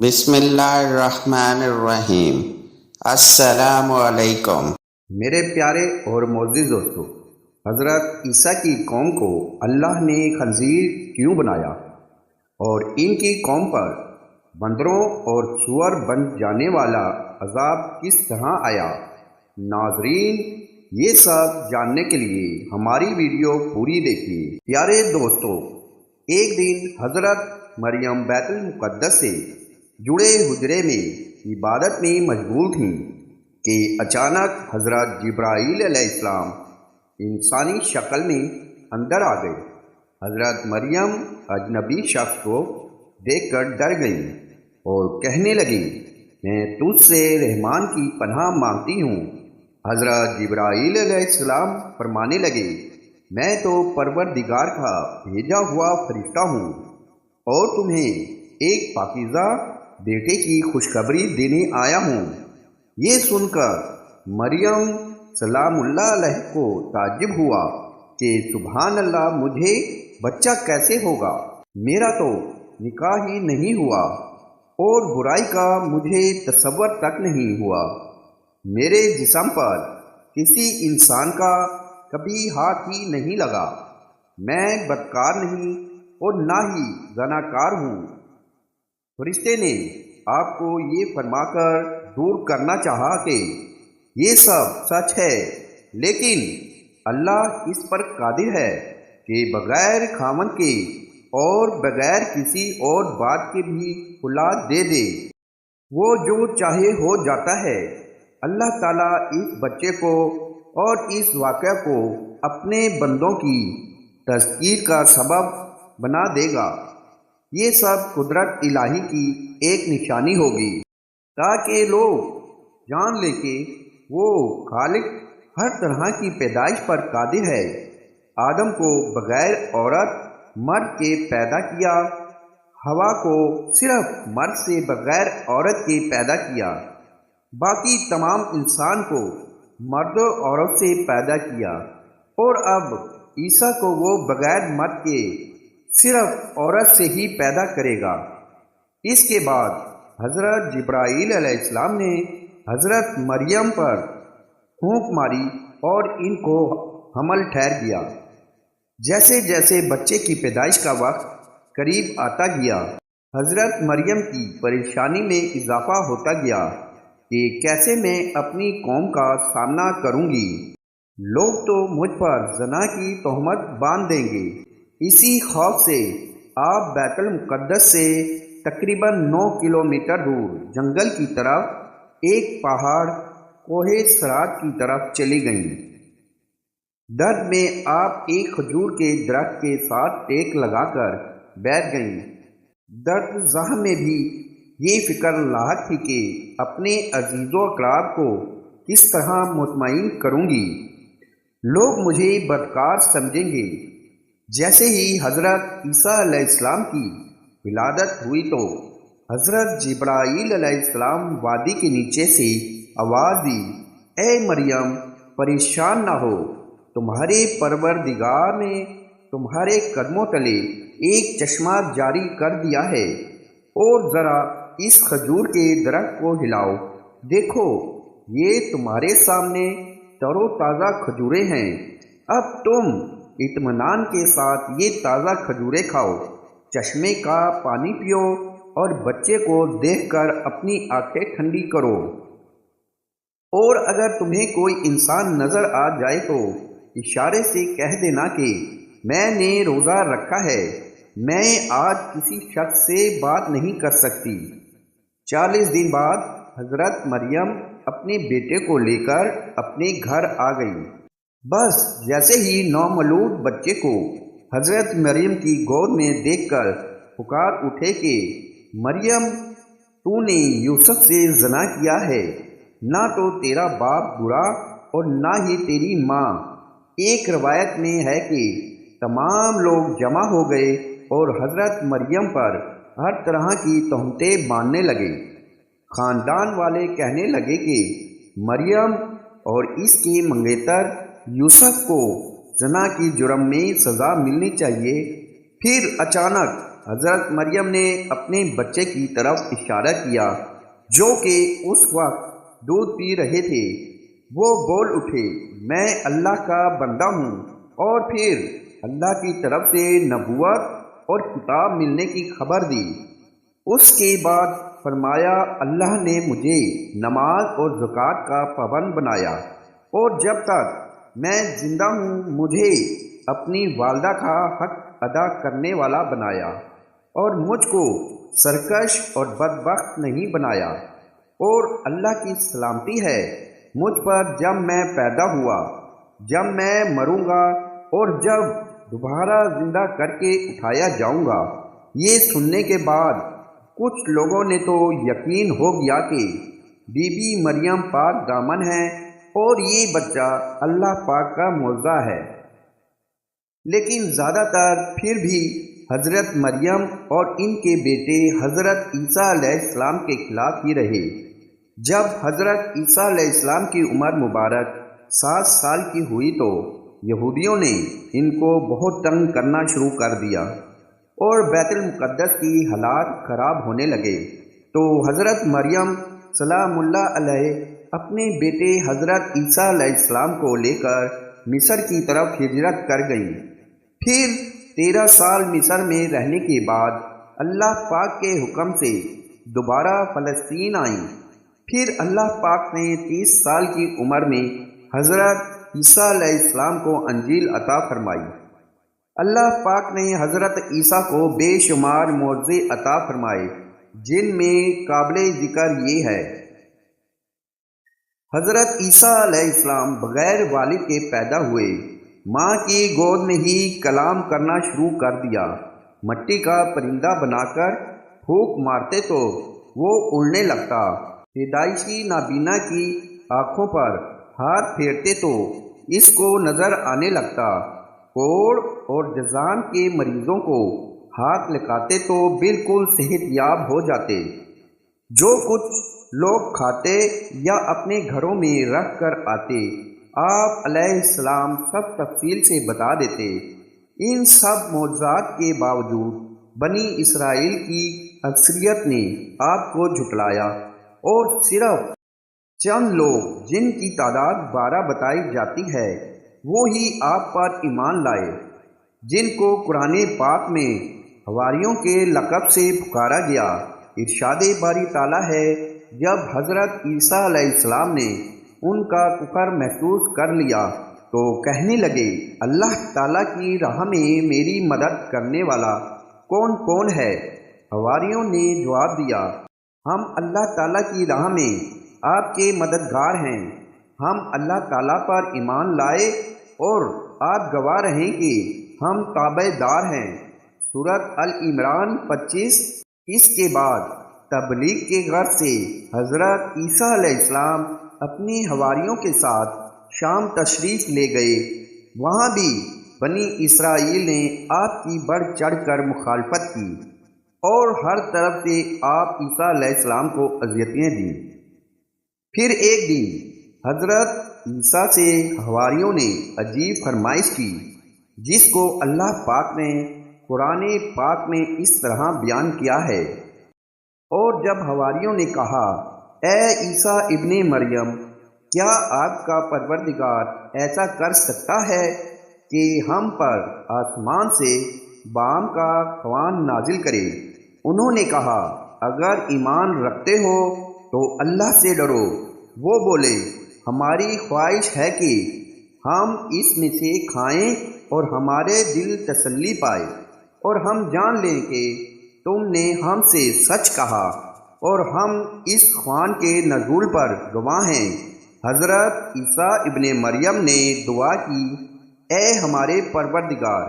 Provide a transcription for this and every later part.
بسم اللہ الرحمن الرحیم۔ السلام علیکم۔ میرے پیارے اور معزز دوستو، حضرت عیسیٰ کی قوم کو اللہ نے خنزیر کیوں بنایا؟ اور ان کی قوم پر بندروں اور سور بن جانے والا عذاب کس طرح آیا؟ ناظرین، یہ سب جاننے کے لیے ہماری ویڈیو پوری دیکھیے پیارے دوستو، ایک دن حضرت مریم بیت المقدس سے جڑے حجرے میں عبادت میں مشغول تھیں کہ اچانک حضرت جبرائیل علیہ السلام انسانی شکل میں اندر آ گئے۔ حضرت مریم اجنبی شخص کو دیکھ کر ڈر گئیں اور کہنے لگیں، میں تجھ سے رحمان کی پناہ مانگتی ہوں حضرت جبرائیل علیہ السلام فرمانے لگے، میں تو پروردگار کا بھیجا ہوا فرشتہ ہوں اور تمہیں ایک پاکیزہ بیٹے کی خوشخبری دینے آیا ہوں۔ یہ سن کر مریم سلام اللہ علیہ کو تعجب ہوا کہ سبحان اللہ، مجھے بچہ کیسے ہوگا؟ میرا تو نکاح ہی نہیں ہوا اور برائی کا مجھے تصور تک نہیں ہوا۔ میرے جسم پر کسی انسان کا کبھی ہاتھ ہی نہیں لگا۔ میں بدکار نہیں اور نہ ہی زناکار ہوں۔ فرشتے نے آپ کو یہ فرما کر دور کرنا چاہا کہ یہ سب سچ ہے، لیکن اللہ اس پر قادر ہے کہ بغیر خامن کے اور بغیر کسی اور بات کے بھی اولاد دے دے۔ وہ جو چاہے ہو جاتا ہے۔ اللہ تعالیٰ اس بچے کو اور اس واقعہ کو اپنے بندوں کی تذکیر کا سبب بنا دے گا۔ یہ سب قدرت الہی کی ایک نشانی ہوگی۔ تاکہ لوگ جان لے کے وہ خالق ہر طرح کی پیدائش پر قادر ہے۔ آدم کو بغیر عورت مرد کے پیدا کیا، ہوا کو صرف مرد سے بغیر عورت کے پیدا کیا۔ باقی تمام انسان کو مرد و عورت سے پیدا کیا۔ اور اب عیسیٰ کو وہ بغیر مرد کے صرف عورت سے ہی پیدا کرے گا۔ اس کے بعد حضرت جبرائیل علیہ السلام نے حضرت مریم پر پھونک ماری اور ان کو حمل ٹھہر گیا جیسے جیسے بچے کی پیدائش کا وقت قریب آتا گیا، حضرت مریم کی پریشانی میں اضافہ ہوتا گیا کہ کیسے میں اپنی قوم کا سامنا کروں گی۔ لوگ تو مجھ پر زنا کی تہمت باندھ دیں گے۔ اسی خوف سے آپ بیت المقدس سے تقریباً نو کلومیٹر دور جنگل کی طرف، ایک پہاڑ کوہ سرات کی طرف چلی گئیں۔ درد میں آپ ایک کھجور کے درخت کے ساتھ ٹیک لگا کر بیٹھ گئیں۔ درد زہم میں بھی یہ فکر لاحق تھی کہ اپنے عزیز و اقراب کو کس طرح مطمئن کروں گی۔ لوگ مجھے بدکار سمجھیں گے۔ جیسے ہی حضرت عیسیٰ علیہ السلام کی ولادت ہوئی تو حضرت جبرائیل علیہ السلام وادی کے نیچے سے آواز دی، اے مریم، پریشان نہ ہو، تمہارے پروردگار نے تمہارے قدموں تلے ایک چشمہ جاری کر دیا ہے، اور ذرا اس کھجور کے درخت کو ہلاؤ۔ دیکھو، یہ تمہارے سامنے تر و تازہ کھجورے ہیں۔ اب تم اطمینان کے ساتھ یہ تازہ کھجورے کھاؤ، چشمے کا پانی پیو اور بچے کو دیکھ کر اپنی آنکھیں ٹھنڈی کرو۔ اور اگر تمہیں کوئی انسان نظر آ جائے تو اشارے سے کہہ دینا کہ میں نے روزہ رکھا ہے، میں آج کسی شخص سے بات نہیں کر سکتی۔ چالیس دن بعد حضرت مریم اپنے بیٹے کو لے کر اپنے گھر آ گئی۔ بس جیسے ہی نوملود بچے کو حضرت مریم کی گود میں دیکھ کر پکار اٹھے کہ مریم، تو نے یوسف سے زنا کیا ہے۔ نہ تو تیرا باپ برا اور نہ ہی تیری ماں۔ ایک روایت میں ہے کہ تمام لوگ جمع ہو گئے اور حضرت مریم پر ہر طرح کی تہمتیں باندھنے لگے۔ خاندان والے کہنے لگے کہ مریم اور اس کی منگیتر یوسف کو زنا کی جرم میں سزا ملنی چاہیے۔ پھر اچانک حضرت مریم نے اپنے بچے کی طرف اشارہ کیا، جو کہ اس وقت دودھ پی رہے تھے۔ وہ بول اٹھے، میں اللہ کا بندہ ہوں۔ اور پھر اللہ کی طرف سے نبوت اور کتاب ملنے کی خبر دی۔ اس کے بعد فرمایا، اللہ نے مجھے نماز اور زکوٰۃ کا پابند بنایا۔ اور جب تک میں زندہ ہوں، مجھے اپنی والدہ کا حق ادا کرنے والا بنایا اور مجھ کو سرکش اور بدبخت نہیں بنایا اور اللہ کی سلامتی ہے۔ مجھ پر جب میں پیدا ہوا، جب میں مروں گا اور جب دوبارہ زندہ کر کے اٹھایا جاؤں گا۔ یہ سننے کے بعد کچھ لوگوں نے تو یقین ہو گیا کہ بی بی مریم پاک دامن ہے اور یہ بچہ اللہ پاک کا معاوضہ ہے۔ لیکن زیادہ تر پھر بھی حضرت مریم اور ان کے بیٹے حضرت عیسیٰ علیہ السلام کے خلاف ہی رہے۔ جب حضرت عیسیٰ علیہ السلام کی عمر مبارک سات سال کی ہوئی تو یہودیوں نے ان کو بہت تنگ کرنا شروع کر دیا اور بیت المقدس کی حالات خراب ہونے لگے۔ تو حضرت مریم سلام اللہ علیہ اپنے بیٹے حضرت عیسیٰ علیہ السلام کو لے کر مصر کی طرف ہجرت کر گئیں پھر تیرہ سال مصر میں رہنے کے بعد اللہ پاک کے حکم سے دوبارہ فلسطین آئیں۔ پھر اللہ پاک نے تیس سال کی عمر میں حضرت عیسیٰ علیہ السلام کو انجیل عطا فرمائی۔ اللہ پاک نے حضرت عیسیٰ کو بے شمار معضے عطا فرمائے، جن میں قابل ذکر یہ ہے حضرت عیسیٰ علیہ السلام بغیر والد کے پیدا ہوئے، ماں کی گود میں ہی کلام کرنا شروع کر دیا۔ مٹی کا پرندہ بنا کر پھونک مارتے تو وہ اڑنے لگتا۔ پیدائشی نابینا کی آنکھوں پر ہاتھ پھیرتے تو اس کو نظر آنے لگتا۔ کوڑ اور جزان کے مریضوں کو ہاتھ لگاتے تو بالکل صحت یاب ہو جاتے۔ جو کچھ لوگ کھاتے یا اپنے گھروں میں رکھ کر آتے۔ آپ علیہ السلام سب تفصیل سے بتا دیتے۔ ان سب معجزات کے باوجود بنی اسرائیل کی اکثریت نے آپ کو جھٹلایا اور صرف چند لوگ جن کی تعداد بارہ بتائی جاتی ہے، وہ ہی آپ پر ایمان لائے۔ جن کو قرآن پاک میں ہواریوں کے لقب سے پکارا گیا، ارشاد باری تعالیٰ ہے جب حضرت عیسیٰ علیہ السلام نے ان کا کفر محسوس کر لیا تو کہنے لگے، اللہ تعالیٰ کی راہ میں میری مدد کرنے والا کون کون ہے؟ ہواریوں نے جواب دیا، ہم اللہ تعالیٰ کی راہ میں آپ کے مددگار ہیں۔ ہم اللہ تعالیٰ پر ایمان لائے اور آپ گواہ رہیں کہ ہم تابع دار ہیں۔ صورت العمران پچیس، اس کے بعد۔ تبلیغ کے غرض سے حضرت عیسیٰ علیہ السلام اپنی ہواریوں کے ساتھ شام تشریف لے گئے۔ وہاں بھی بنی اسرائیل نے آپ کی بڑھ چڑھ کر مخالفت کی اور ہر طرف سے آپ عیسیٰ علیہ السلام کو اذیتیں دیں۔ پھر ایک دن حضرت عیسیٰ سے ہواریوں نے عجیب فرمائش کی، جس کو اللہ پاک نے قرآن پاک میں اس طرح بیان کیا ہے۔ اور جب ہواریوں نے کہا، اے عیسیٰ ابن مریم، کیا آپ کا پروردگار ایسا کر سکتا ہے کہ ہم پر آسمان سے بام کا خوان نازل کرے؟ انہوں نے کہا، اگر ایمان رکھتے ہو تو اللہ سے ڈرو. وہ بولے، ہماری خواہش ہے کہ ہم اس میں سے کھائیں اور ہمارے دل تسلی پائے اور ہم جان لیں کہ تم نے ہم سے سچ کہا اور ہم اس خوان کے نزول پر گواہ ہیں۔ حضرت عیسیٰ ابن مریم نے دعا کی، اے ہمارے پروردگار،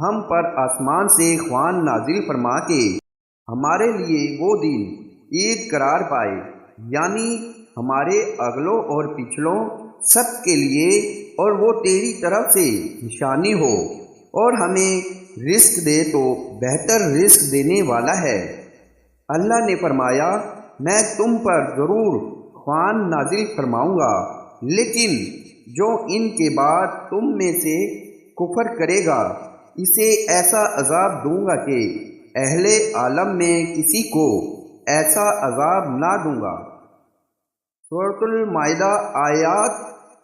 ہم پر آسمان سے خوان نازل فرما کے ہمارے لیے وہ دن عید قرار پائے۔ یعنی ہمارے اگلوں اور پچھلوں سب کے لیے اور وہ تیری طرف سے نشانی ہو اور ہمیں رزق دے تو بہتر رزق دینے والا ہے۔ اللہ نے فرمایا، میں تم پر ضرور خوان نازل فرماؤں گا، لیکن جو ان کے بعد تم میں سے کفر کرے گا، اسے ایسا عذاب دوں گا کہ اہل عالم میں کسی کو ایسا عذاب نہ دوں گا۔ صورت المائدہ آیات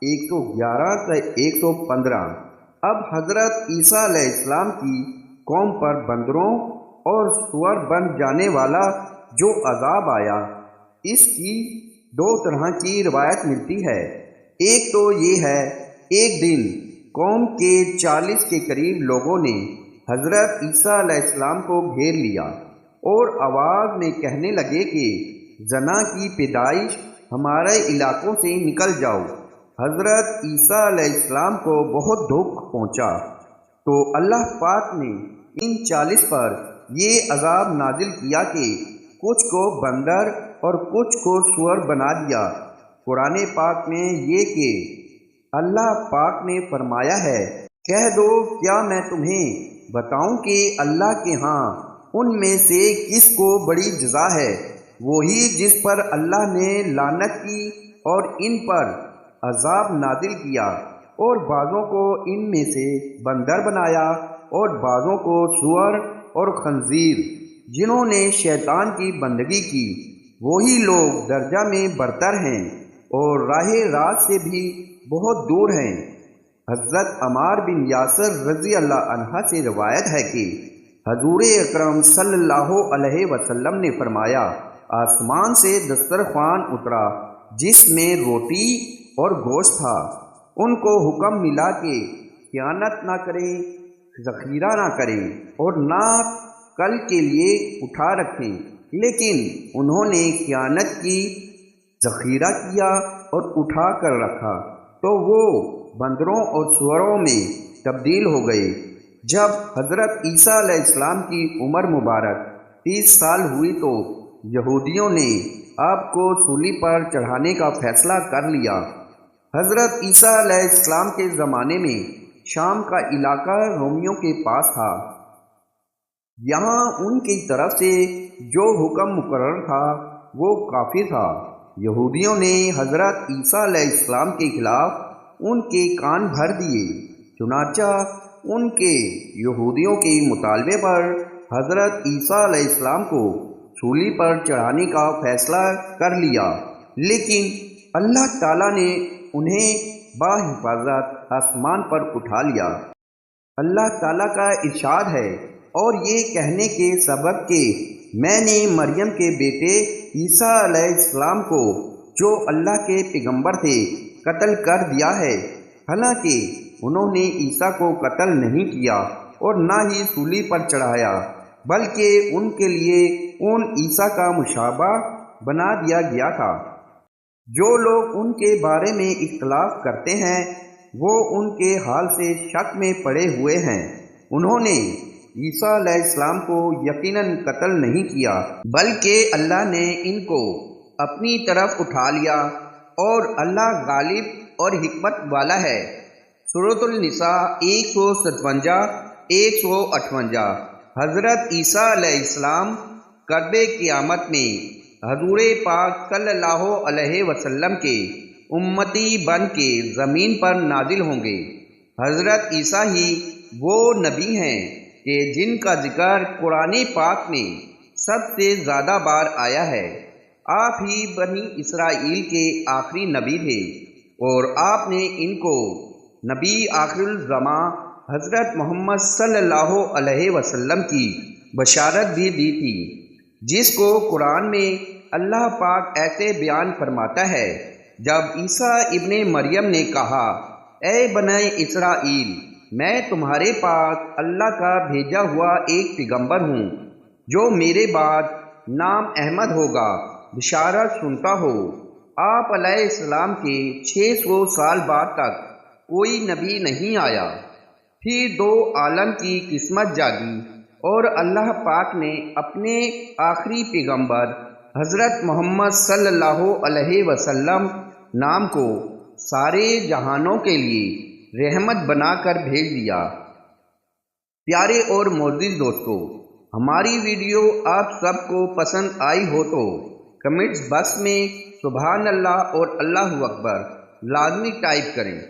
ایک سو گیارہ سے ایک سو پندرہ۔ اب حضرت عیسیٰ علیہ السلام کی قوم پر بندروں اور سور بن جانے والا جو عذاب آیا، اس کی دو طرح کی روایت ملتی ہے۔ ایک تو یہ ہے، ایک دن قوم کے چالیس کے قریب لوگوں نے حضرت عیسیٰ علیہ السلام کو گھیر لیا اور آواز میں کہنے لگے کہ، زنا کی پیدائش ہمارے علاقوں سے نکل جاؤ۔ حضرت عیسیٰ علیہ السلام کو بہت دکھ پہنچا۔ تو اللہ پاک نے ان چالیس پر یہ عذاب نازل کیا کہ کچھ کو بندر اور کچھ کو سور بنا دیا۔ قرآن پاک میں یہ کہ اللہ پاک نے فرمایا ہے، کہہ دو کیا میں تمہیں بتاؤں کہ اللہ کے ہاں ان میں سے کس کو بڑی جزا ہے؟ وہی جس پر اللہ نے لانت کی اور ان پر عذاب نادل کیا اور بعضوں کو ان میں سے بندر بنایا اور بعضوں کو سور اور خنزیر جنہوں نے شیطان کی بندگی کی، وہی لوگ درجہ میں برتر ہیں اور راہ رات سے بھی بہت دور ہیں۔ حضرت عمار بن یاسر رضی اللہ عنہ سے روایت ہے کہ حضور اکرم صلی اللہ علیہ وسلم نے فرمایا، آسمان سے دسترخوان اترا، جس میں روٹی اور گوشت تھا۔ ان کو حکم ملا کہ خیانت نہ کریں، ذخیرہ نہ کریں اور نہ کل کے لیے اٹھا رکھیں۔ لیکن انہوں نے خیانت کی، ذخیرہ کیا اور اٹھا کر رکھا۔ تو وہ بندروں اور سوروں میں تبدیل ہو گئے۔ جب حضرت عیسیٰ علیہ السلام کی عمر مبارک تیس سال ہوئی تو یہودیوں نے آپ کو سولی پر چڑھانے کا فیصلہ کر لیا۔ حضرت عیسیٰ علیہ السلام کے زمانے میں شام کا علاقہ رومیوں کے پاس تھا۔ یہاں ان کی طرف سے جو حکم مقرر تھا، وہ کافی تھا۔ یہودیوں نے حضرت عیسیٰ علیہ السلام کے خلاف ان کے کان بھر دیے۔ چنانچہ ان کے یہودیوں کے مطالبے پر حضرت عیسیٰ علیہ السلام کو سولی پر چڑھانے کا فیصلہ کر لیا۔ لیکن اللہ تعالیٰ نے انہیں با حفاظت آسمان پر اٹھا لیا۔ اللہ تعالیٰ کا ارشاد ہے اور یہ کہنے کے سبب کہ میں نے مریم کے بیٹے عیسیٰ علیہ السلام کو جو اللہ کے پیغمبر تھے قتل کر دیا ہے۔ حالانکہ انہوں نے عیسیٰ کو قتل نہیں کیا اور نہ ہی سولی پر چڑھایا، بلکہ ان کے لیے ان عیسیٰ کا مشابہ بنا دیا گیا تھا۔ جو لوگ ان کے بارے میں اختلاف کرتے ہیں، وہ ان کے حال سے شک میں پڑے ہوئے ہیں۔ انہوں نے عیسیٰ علیہ السلام کو یقیناً قتل نہیں کیا، بلکہ اللہ نے ان کو اپنی طرف اٹھا لیا اور اللہ غالب اور حکمت والا ہے۔ صورت النساء ایک سو ستوجا ایک سو اٹھوجا حضرت عیسیٰ علیہ السلام کرب قیامت میں حضور پاک صلی اللہ علیہ وسلم کے امتی بن کے زمین پر نازل ہوں گے۔ حضرت عیسیٰ ہی وہ نبی ہیں کہ جن کا ذکر قرآن پاک میں سب سے زیادہ بار آیا ہے۔ آپ ہی بنی اسرائیل کے آخری نبی تھے اور آپ نے ان کو نبی آخر الزماں حضرت محمد صلی اللہ علیہ وسلم کی بشارت بھی دی تھی۔ جس کو قرآن میں اللہ پاک ایسے بیان فرماتا ہے، جب عیسیٰ ابن مریم نے کہا، اے بنائے اسرائیل، میں تمہارے پاس اللہ کا بھیجا ہوا ایک پیغمبر ہوں، جو میرے بعد نام احمد ہوگا، بشارت سنتا ہو۔ آپ علیہ السلام کے چھ سو سال بعد تک کوئی نبی نہیں آیا۔ پھر دو عالم کی قسمت جاگی۔ اور اللہ پاک نے اپنے آخری پیغمبر حضرت محمد صلی اللہ علیہ وسلم نام کو سارے جہانوں کے لیے رحمت بنا کر بھیج دیا۔ پیارے اور معزز دوستو، ہماری ویڈیو آپ سب کو پسند آئی ہو تو کمنٹس بس میں سبحان اللہ اور اللہ اکبر لازمی ٹائپ کریں۔